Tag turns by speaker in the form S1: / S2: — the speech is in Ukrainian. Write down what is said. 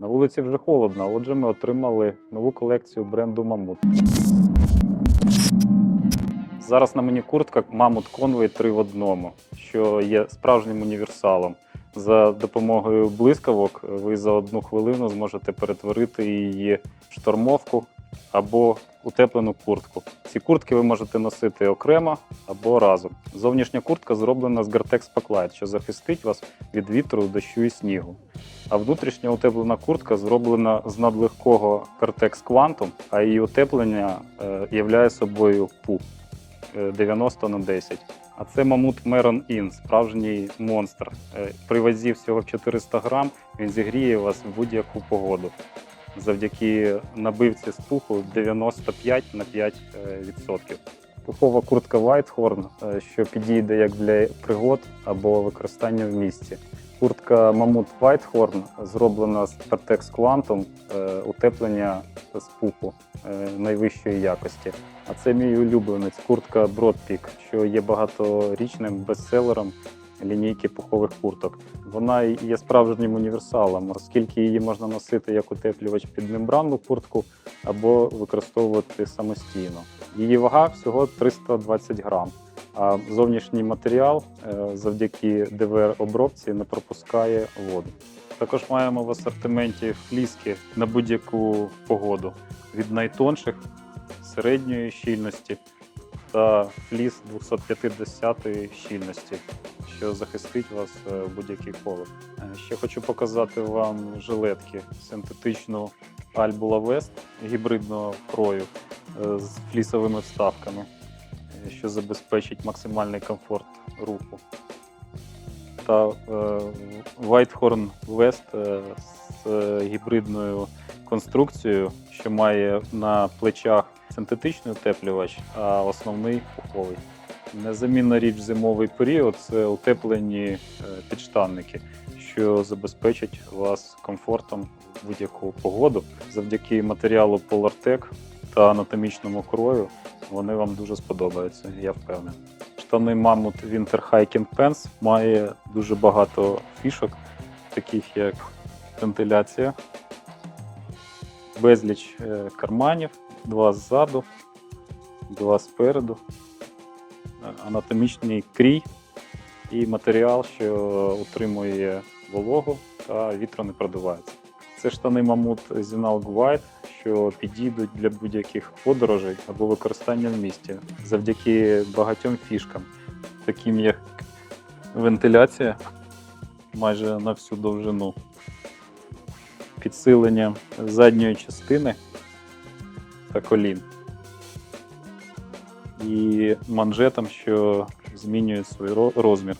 S1: На вулиці вже холодно, отже, ми отримали нову колекцію бренду Мамут. Зараз на мені куртка Мамут Конвей 3 в одному, що є справжнім універсалом. За допомогою блискавок ви за одну хвилину зможете перетворити її в штормовку або утеплену куртку. Ці куртки ви можете носити окремо або разом. Зовнішня куртка зроблена з Gore-Tex Packlight, що захистить вас від вітру, дощу і снігу. А внутрішня утеплена куртка зроблена з надлегкого Cortex Quantum, а її утеплення е, являє собою пух е, 90 на 10. А це мамут Meron In, справжній монстр. Е, При вазі всього 400 грам він зігріє вас в будь-яку погоду. Завдяки набивці з пуху 95 на 5 е, відсотків. Пухова куртка Whitehorn, е, що підійде як для пригод або використання в місті. Куртка Mamut Whitehorn зроблена з Pertex Quantum, е, утеплення з пуху найвищої якості. А це мій улюбленець, куртка Broadpeak, що є багаторічним бестселером лінійки пухових курток. Вона є справжнім універсалом, оскільки її можна носити як утеплювач під мембранну куртку або використовувати самостійно. Її вага всього 320 грам. А зовнішній матеріал е, завдяки ДВР-обробці не пропускає воду. Також маємо в асортименті фліски на будь-яку погоду від найтонших середньої щільності та фліс 250 щільності, що захистить вас е, в будь-який холод. Е, Ще хочу показати вам жилетки синтетичну Альбула Вест гібридного крою е, з флісовими вставками, що забезпечить максимальний комфорт руху. Та Whitehorn е, з гібридною конструкцією, що має на плечах синтетичний утеплювач, а основний пуховий. Незамінна річ в зимовий період це утеплені е, підштанники, що забезпечать вас комфортом в будь-яку погоду. Завдяки матеріалу PolarTec та анатомічному крою вони вам дуже сподобаються, я впевнений. Штани Mammoth Winter Hiking Pants має дуже багато фішок, таких як вентиляція, безліч е, карманів, два ззаду, два спереду, анатомічний крій і матеріал, що утримує вологу та вітро не продувається. Це штани Mammoth Zinalg White, що підійдуть для будь-яких подорожей або використання в місті завдяки багатьом фішкам, таким як вентиляція майже на всю довжину, підсилення задньої частини та колін і манжетом, що змінює свій ро- розмір.